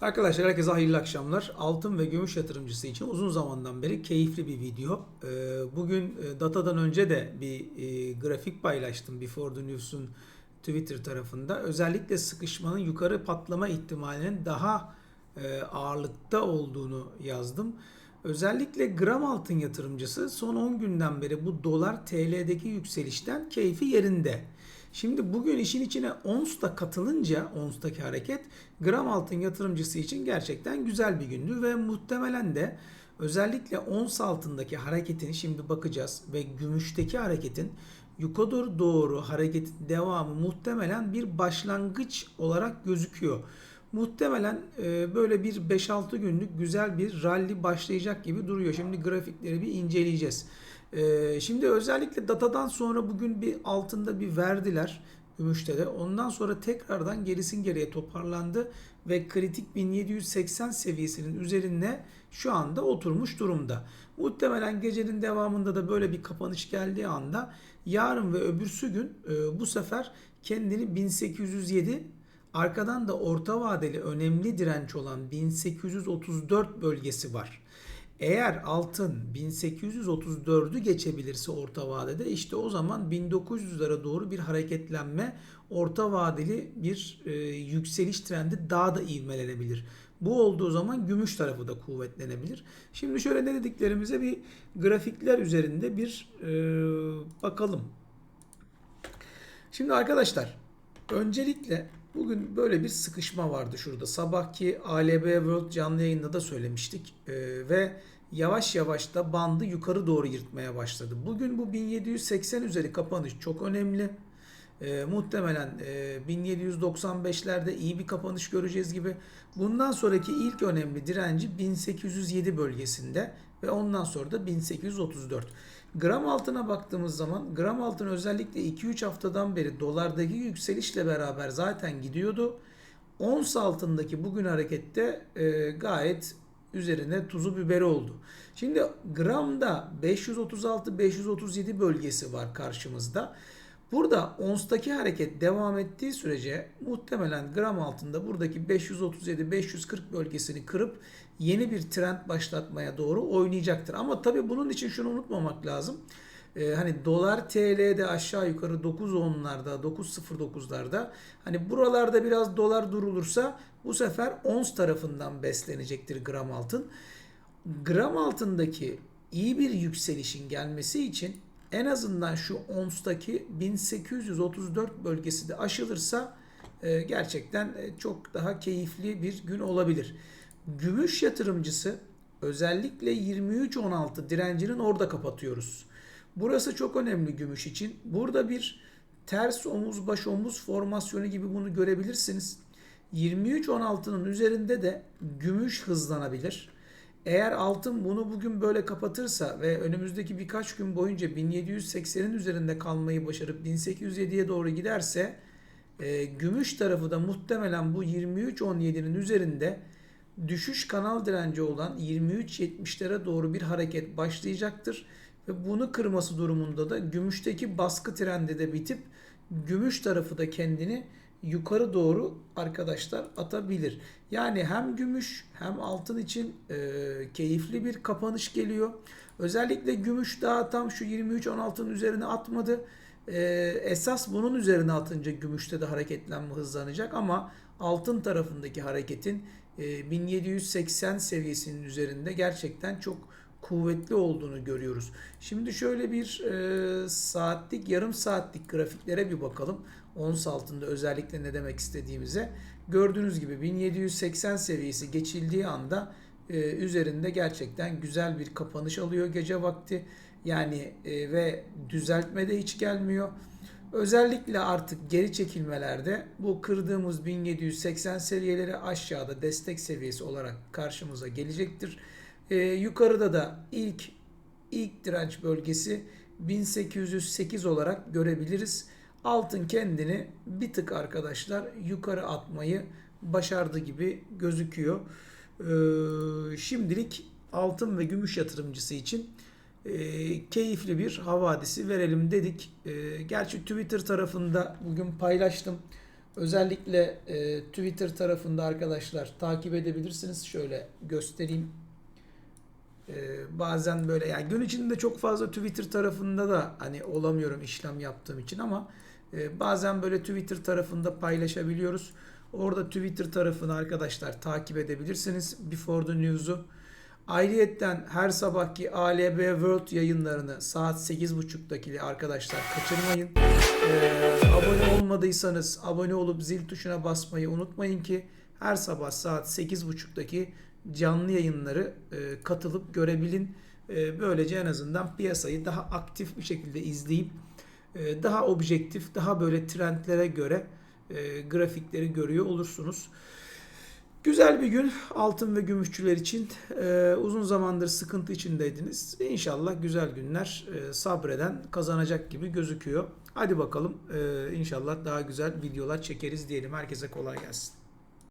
Arkadaşlar herkese hayırlı akşamlar. Altın ve gümüş yatırımcısı için uzun zamandan beri keyifli bir video. Ee, Bugün e, datadan önce de bir e, grafik paylaştım Before the News'un Twitter tarafında. Özellikle sıkışmanın yukarı patlama ihtimalinin daha e, ağırlıkta olduğunu yazdım. Özellikle gram altın yatırımcısı son 10 günden beri bu dolar TL'deki yükselişten keyfi yerinde. Şimdi bugün işin içine ons da katılınca ons'taki hareket gram altın yatırımcısı için gerçekten güzel bir gündü ve muhtemelen de özellikle ons altındaki hareketin şimdi bakacağız ve gümüşteki hareketin yukarı doğru hareketin devamı muhtemelen bir başlangıç olarak gözüküyor. Muhtemelen e, böyle bir 5-6 günlük güzel bir rally başlayacak gibi duruyor. Şimdi grafikleri bir inceleyeceğiz. E, şimdi özellikle datadan sonra bugün bir altında bir verdiler gümüşte de. Ondan sonra tekrardan gerisin geriye toparlandı ve kritik 1780 seviyesinin üzerine şu anda oturmuş durumda. Muhtemelen gecenin devamında da böyle bir kapanış geldiği anda yarın ve öbürsü gün e, bu sefer kendini 1807 Arkadan da orta vadeli önemli direnç olan 1834 bölgesi var. Eğer altın 1834'ü geçebilirse orta vadede işte o zaman 1900'lere doğru bir hareketlenme orta vadeli bir e, yükseliş trendi daha da ivmelenebilir. Bu olduğu zaman gümüş tarafı da kuvvetlenebilir. Şimdi şöyle ne dediklerimize bir grafikler üzerinde bir e, bakalım. Şimdi arkadaşlar öncelikle Bugün böyle bir sıkışma vardı şurada. Sabahki ALB World canlı yayında da söylemiştik. Ee, ve yavaş yavaş da bandı yukarı doğru yırtmaya başladı. Bugün bu 1780 üzeri kapanış çok önemli. Ee, muhtemelen e, 1795'lerde iyi bir kapanış göreceğiz gibi. Bundan sonraki ilk önemli direnci 1807 bölgesinde ve ondan sonra da 1834. Gram altına baktığımız zaman gram altın özellikle 2-3 haftadan beri dolardaki yükselişle beraber zaten gidiyordu. Ons altındaki bugün harekette e, gayet üzerine tuzu biberi oldu. Şimdi gramda 536-537 bölgesi var karşımızda. Burada onstaki hareket devam ettiği sürece muhtemelen gram altında buradaki 537-540 bölgesini kırıp yeni bir trend başlatmaya doğru oynayacaktır. Ama tabii bunun için şunu unutmamak lazım. Ee, hani dolar TL'de aşağı yukarı 9.10'larda 9.09'larda hani buralarda biraz dolar durulursa bu sefer ons tarafından beslenecektir gram altın. Gram altındaki iyi bir yükselişin gelmesi için en azından şu ONS'taki 1834 bölgesi de aşılırsa e, gerçekten e, çok daha keyifli bir gün olabilir. Gümüş yatırımcısı özellikle 23.16 direncinin orada kapatıyoruz. Burası çok önemli gümüş için. Burada bir ters omuz baş omuz formasyonu gibi bunu görebilirsiniz. 23.16'nın üzerinde de gümüş hızlanabilir. Eğer altın bunu bugün böyle kapatırsa ve önümüzdeki birkaç gün boyunca 1780'in üzerinde kalmayı başarıp 1807'ye doğru giderse e, gümüş tarafı da muhtemelen bu 23.17'nin üzerinde düşüş kanal direnci olan 23.70'lere doğru bir hareket başlayacaktır. Ve bunu kırması durumunda da gümüşteki baskı trendi de bitip gümüş tarafı da kendini yukarı doğru arkadaşlar atabilir. Yani hem gümüş hem altın için e, keyifli bir kapanış geliyor. Özellikle gümüş daha tam şu 23-16'nın üzerine atmadı. E, esas bunun üzerine atınca gümüşte de hareketlenme hızlanacak ama altın tarafındaki hareketin e, 1780 seviyesinin üzerinde gerçekten çok kuvvetli olduğunu görüyoruz. Şimdi şöyle bir e, saatlik, yarım saatlik grafiklere bir bakalım. Ons altında özellikle ne demek istediğimize. Gördüğünüz gibi 1780 seviyesi geçildiği anda e, üzerinde gerçekten güzel bir kapanış alıyor gece vakti. Yani e, ve düzeltme de hiç gelmiyor. Özellikle artık geri çekilmelerde bu kırdığımız 1780 seviyeleri aşağıda destek seviyesi olarak karşımıza gelecektir. Ee, yukarıda da ilk ilk direnç bölgesi 1808 olarak görebiliriz. Altın kendini bir tık arkadaşlar yukarı atmayı başardı gibi gözüküyor. Ee, şimdilik altın ve gümüş yatırımcısı için e, keyifli bir havadisi verelim dedik. E, gerçi Twitter tarafında bugün paylaştım. Özellikle e, Twitter tarafında arkadaşlar takip edebilirsiniz. Şöyle göstereyim. E, bazen böyle yani gün içinde çok fazla Twitter tarafında da hani olamıyorum işlem yaptığım için ama e, bazen böyle Twitter tarafında paylaşabiliyoruz. Orada Twitter tarafını arkadaşlar takip edebilirsiniz. Before the News'u. Ayrıyetten her sabahki ALB World yayınlarını saat 8.30'daki arkadaşlar kaçırmayın. Ee, abone olmadıysanız abone olup zil tuşuna basmayı unutmayın ki her sabah saat 8.30'daki canlı yayınları e, katılıp görebilin. E, böylece en azından piyasayı daha aktif bir şekilde izleyip e, daha objektif, daha böyle trendlere göre e, grafikleri görüyor olursunuz. Güzel bir gün altın ve gümüşçüler için. Ee, uzun zamandır sıkıntı içindeydiniz. İnşallah güzel günler e, sabreden kazanacak gibi gözüküyor. Hadi bakalım e, inşallah daha güzel videolar çekeriz diyelim. Herkese kolay gelsin.